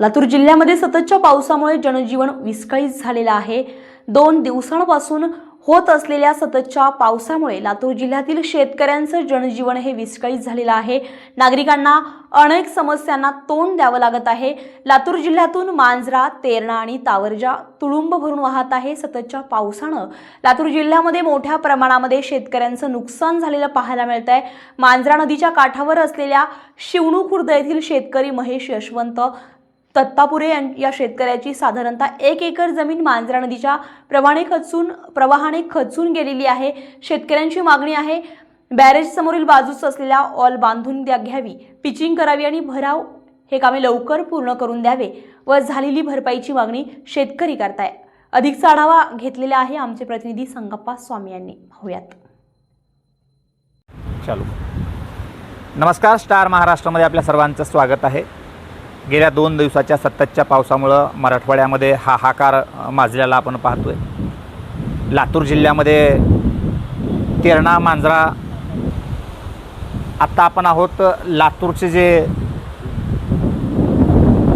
लातूर जिल्ह्यामध्ये सततच्या पावसामुळे जनजीवन विस्कळीत झालेलं आहे. दोन दिवसांपासून होत असलेल्या सततच्या पावसामुळे लातूर जिल्ह्यातील शेतकऱ्यांचं जनजीवन हे विस्कळीत झालेलं आहे. नागरिकांना अनेक समस्यांना तोंड द्यावं लागत आहे. लातूर जिल्ह्यातून मांजरा तेरणा आणि तावरजा तुडुंब भरून वाहत आहे. सततच्या पावसानं लातूर जिल्ह्यामध्ये मोठ्या प्रमाणामध्ये शेतकऱ्यांचं नुकसान झालेलं पाहायला मिळत आहे मांजरा नदीच्या काठावर असलेल्या शिवणू खुर्द येथील शेतकरी महेश यशवंत तत्तापुरे या शेतकऱ्याची साधारणतः एक एकर जमीन मांजरा नदीच्या प्रवाहाने खचून प्रवाहाने खचून गेलेली आहे. शेतकऱ्यांची मागणी आहे बॅरेज समोरील बाजूस असलेल्या ऑल बांधून द्या घ्यावी पिचिंग करावी आणि भराव हे कामे लवकर पूर्ण करून द्यावे व झालेली भरपाईची मागणी शेतकरी करताय. अधिकचा आढावा घेतलेला आहे आमचे प्रतिनिधी संगप्पा स्वामी यांनी. पाहूयात. चालू. नमस्कार. स्टार महाराष्ट्रामध्ये आपल्या सर्वांचं स्वागत आहे. गेल्या दोन दिवसाच्या सततच्या पावसामुळं मराठवाड्यामध्ये हाहाकार अ, माजलेला आपण आहे लातूर जिल्ह्यामध्ये तेरणा मांजरा आत्ता आपण आहोत लातूरचे जे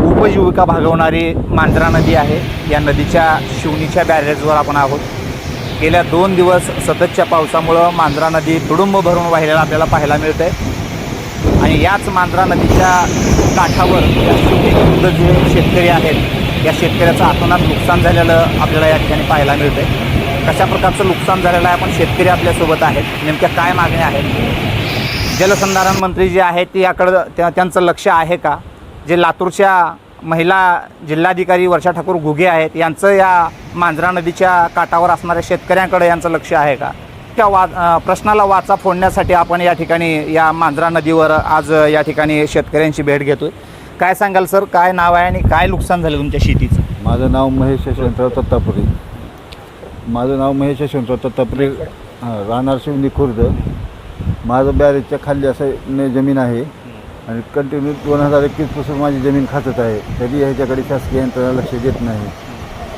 उपजीविका भागवणारी मांजरा नदी आहे. या नदीच्या शिवणीच्या बॅरेजवर आपण आहोत. गेल्या दोन दिवस सततच्या पावसामुळं मांजरा नदी तुडुंब भरून वाहिलेला आपल्याला पाहायला मिळतं आहे आणि याच मांजरा नदीच्या काठावर या जे शेतकरी आहेत या शेतकऱ्याचं आतोनात नुकसान झालेलं आपल्याला या ठिकाणी पाहायला मिळतं आहे कशा प्रकारचं नुकसान झालेलं आहे आपण शेतकरी आपल्यासोबत आहेत नेमक्या काय मागण्या आहेत? जलसंधारण मंत्री जे आहेत ते याकडं त्या त्यांचं लक्ष आहे का? जे लातूरच्या महिला जिल्हाधिकारी वर्षा ठाकूर घुगे आहेत यांचं या मांजरा नदीच्या काठावर असणाऱ्या शेतकऱ्यांकडे यांचं लक्ष आहे का? त्या वा प्रश्नाला वाचा फोडण्यासाठी आपण या ठिकाणी या मांजरा नदीवर आज या ठिकाणी शेतकऱ्यांची भेट घेतोय. काय सांगाल सर? काय नाव आहे आणि काय नुकसान झालं तुमच्या शेतीचं? माझं नाव महेश यशवंतराव तत्तापुरे. माझं नाव महेश यशवंतराव तत्तापुरे हां राहणार शिवनी खुर्द. माझं बॅरेजच्या खाली असं जमीन आहे आणि कंटिन्यू दोन हजार एकवीसपासून माझी जमीन खाचत आहे. तरी ह्याच्याकडे शासकीय यंत्रणा लक्ष देत नाही.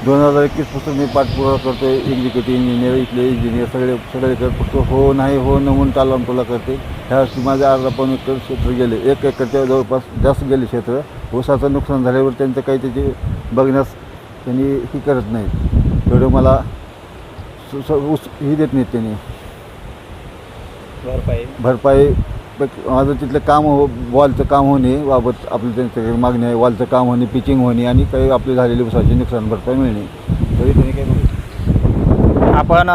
दोन हजार एकवीसपासून मी पाठपुरावा करतो एक्झिक्युटिव्ह इंजिनियर इथले इंजिनियर सगळे सगळे कर फक्त हो नाही हो न म्हणून टालामटोला करते ह्या वर्षी माझे अर्धा पाऊण एकर क्षेत्र गेले. एक एकरच्या जवळपास जास्त गेले क्षेत्र. ऊसाचं नुकसान झाल्यावर त्यांचं काही त्याचे बघण्यास त्यांनी ही करत नाहीत तेवढं मला ऊस ही देत नाहीत त्यांनी. भरपाई प- माझं तिथलं काम हो वॉलचं काम होणे बाबत आपलं त्यांच्याकडे मागणी आहे. वॉलचं काम होणे पिचिंग होणे आणि काही आपले झालेले उसाचे नुकसान भरपाई मिळणे. तरी त्यांनी काही आपण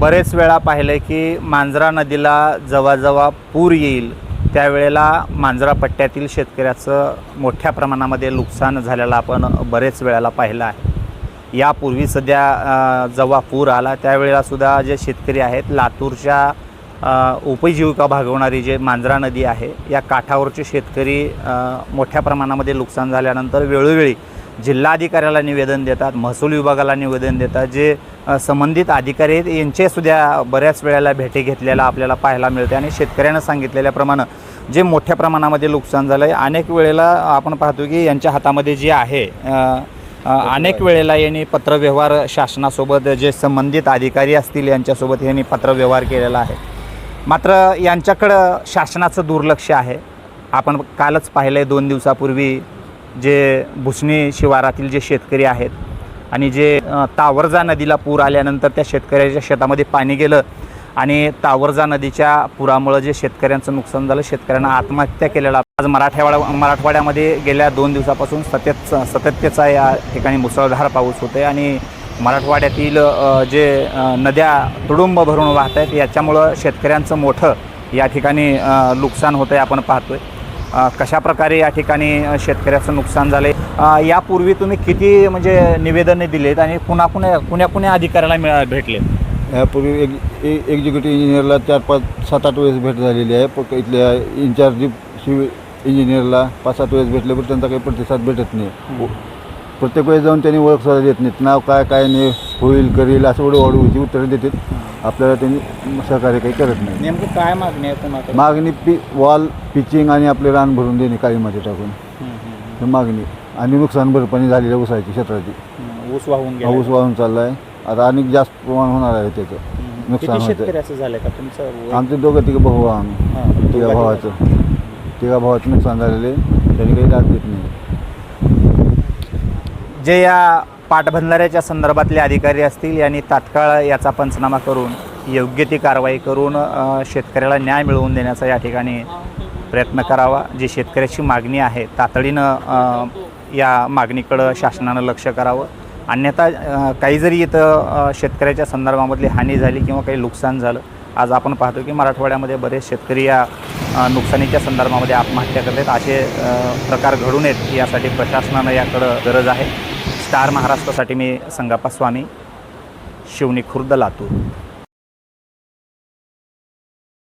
बरेच वेळा पाहिलं की मांजरा नदीला जेव्हा पूर येईल. त्यावेळेला मांजरा पट्ट्यातील शेतकऱ्याचं मोठ्या प्रमाणामध्ये नुकसान झालेलं आपण बरेच वेळेला पाहिलं आहे. यापूर्वी सध्या जेव्हा पूर आला त्यावेळेला सुद्धा जे शेतकरी आहेत लातूरच्या उपजीविका भागवणारी जे मांजरा नदी आहे या काठावरचे शेतकरी मोठ्या प्रमाणामध्ये नुकसान झाल्यानंतर वेळोवेळी जिल्हाधिकाऱ्याला निवेदन देतात महसूल विभागाला निवेदन देतात जे संबंधित अधिकारी आहेत यांचेसुद्धा बऱ्याच वेळेला भेटी घेतलेला आपल्याला पाहायला मिळते आणि शेतकऱ्यांना सांगितलेल्याप्रमाणे जे मोठ्या प्रमाणामध्ये नुकसान झालं आहे अनेक वेळेला आपण पाहतो की यांच्या हातामध्ये जे आहे अनेक वेळेला यांनी पत्रव्यवहार शासनासोबत जे संबंधित अधिकारी असतील यांच्यासोबत यांनी पत्रव्यवहार केलेला आहे. मात्र यांच्याकडं शासनाचं दुर्लक्ष आहे. आपण कालच पाहिलं आहे दोन दिवसापूर्वी जे भुसणी शिवारातील जे शेतकरी आहेत आणि जे तावरजा नदीला पूर आल्यानंतर त्या शेतकऱ्याच्या शेतामध्ये पाणी गेलं आणि तावरजा नदीच्या पुरामुळं जे शेतकऱ्यांचं नुकसान झालं शेतकऱ्यांना आत्महत्या केलेला. आज मराठवाडा मराठवाड्यामध्ये गेल्या दोन दिवसापासून सतत सतततेचा या ठिकाणी मुसळधार पाऊस होते आणि मराठवाड्यातील जे नद्या तुडुंब भरून वाहत आहेत याच्यामुळं शेतकऱ्यांचं मोठं या ठिकाणी नुकसान होतं आहे आपण पाहतोय. अ, कशा प्रकारे या ठिकाणी शेतकऱ्याचं नुकसान झालं आहे यापूर्वी तुम्ही किती म्हणजे निवेदने दिलेत आणि पुन्हा कुण्या कुण्या कुण्या अधिकाऱ्याला मिळा भेटले यापूर्वी एक एक्झिक्युटिव्ह इंजिनियरला चार पाच सात आठ वेळेस भेट झालेली आहे. प इथल्या इन्चार्ज सिव्हिल इंजिनियरला पाच सात वेळेस भेटले पण त्यांचा काही प्रतिसाद भेटत नाही. प्रत्येक वेळेस जाऊन त्यांनी ओळख सुद्धा देत नाहीत. नाव काय काय नाही होईल करील असं एवढं वाढवूची उत्तरं देतात आपल्याला त्यांनी सहकार्य काही करत नाही. नेमकं काय मागणी आहे तुम्हाला मागणी पी वॉल पिचिंग आणि आपले रान भरून देणे काळीमध्ये टाकून. ही मागणी. आणि नुकसान भरपाई झालेल्या ऊसाची क्षेत्राची. ऊस वाहून हा ऊस वाहून चालला आहे आता अनेक जास्त प्रमाण होणार आहे त्याचं. नुकसान होतं. आमचे दोघं तिघं भाऊ आहे आम्ही. तिघा भावाचं. तिघा. भावाचं नुकसान झालेले त्यांनी काही दाद देत नाही. जे या पाटबंधाऱ्याच्या संदर्भातले अधिकारी असतील यांनी तात्काळ याचा पंचनामा करून योग्य ती कारवाई करून शेतकऱ्याला न्याय मिळवून देण्याचा या ठिकाणी प्रयत्न करावा. जी शेतकऱ्याची मागणी आहे तातडीनं या मागणीकडं शासनानं लक्ष करावं. अन्यथा काही जरी इथं शेतकऱ्याच्या संदर्भामधली हानी झाली किंवा काही नुकसान झालं आज आपण पाहतो की मराठवाड्यामध्ये बरेच शेतकरी या नुकसानीच्या संदर्भामध्ये आत्महत्या करतात असे प्रकार घडून येत यासाठी प्रशासनानं याकडं गरज आहे. स्टार महाराष्ट्रासाठी मी संगाप्पा स्वामी शिवणी खुर्द लातूर.